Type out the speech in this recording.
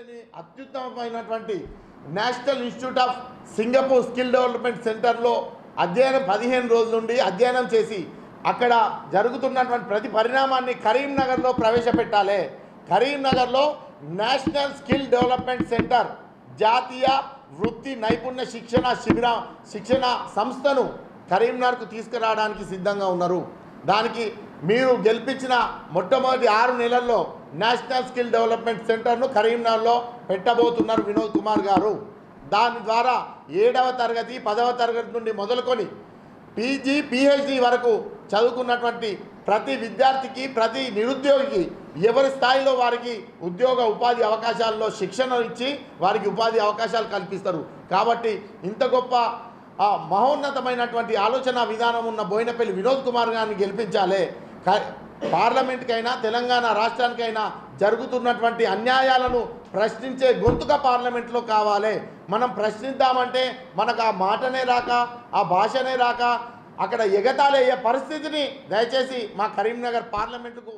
దేశంలోని అత్యుత్తమమైనటువంటి national institute of Singapore skill development సెంటర్లో అధ్యయనం పదిహేను రోజుల నుండి అధ్యయనం చేసి అక్కడ జరుగుతున్నటువంటి ప్రతి పరిణామాన్ని కరీంనగర్లో ప్రవేశపెట్టాలి. కరీంనగర్లో నేషనల్ స్కిల్ డెవలప్మెంట్ సెంటర్ జాతీయ వృత్తి నైపుణ్య శిక్షణ శిబిర శిక్షణ సంస్థను కరీంనగర్కు తీసుకురావడానికి సిద్ధంగా ఉన్నారు. దానికి మీరు గెలిపించిన మొట్టమొదటి ఆరు నెలల్లో నేషనల్ స్కిల్ డెవలప్మెంట్ సెంటర్ను కరీంనగర్లో పెట్టబోతున్నారు వినోద్ కుమార్ గారు. దాని ద్వారా ఏడవ తరగతి పదవ తరగతి నుండి మొదలుకొని పీజీ పిహెచ్డి వరకు చదువుకున్నటువంటి ప్రతి విద్యార్థికి ప్రతి నిరుద్యోగికి ఎవరి స్థాయిలో వారికి ఉద్యోగ ఉపాధి అవకాశాల్లో శిక్షణ ఇచ్చి వారికి ఉపాధి అవకాశాలు కల్పిస్తారు. కాబట్టి ఇంత గొప్ప మహోన్నతమైనటువంటి ఆలోచన విధానం ఉన్న బోయినపల్లి వినోద్ కుమార్ గారిని గెలిపించాలి. పార్లమెంట్కైనా తెలంగాణ రాష్ట్రానికైనా జరుగుతున్నటువంటి అన్యాయాలను ప్రశ్నించే గొంతుక పార్లమెంట్లో కావాలి. మనం ప్రశ్నిద్దామంటే మనకు ఆ మాటనే రాక ఆ భాషనే రాక అక్కడ ఎగతాలయ్యే పరిస్థితిని దయచేసి మా కరీంనగర్ పార్లమెంటుకు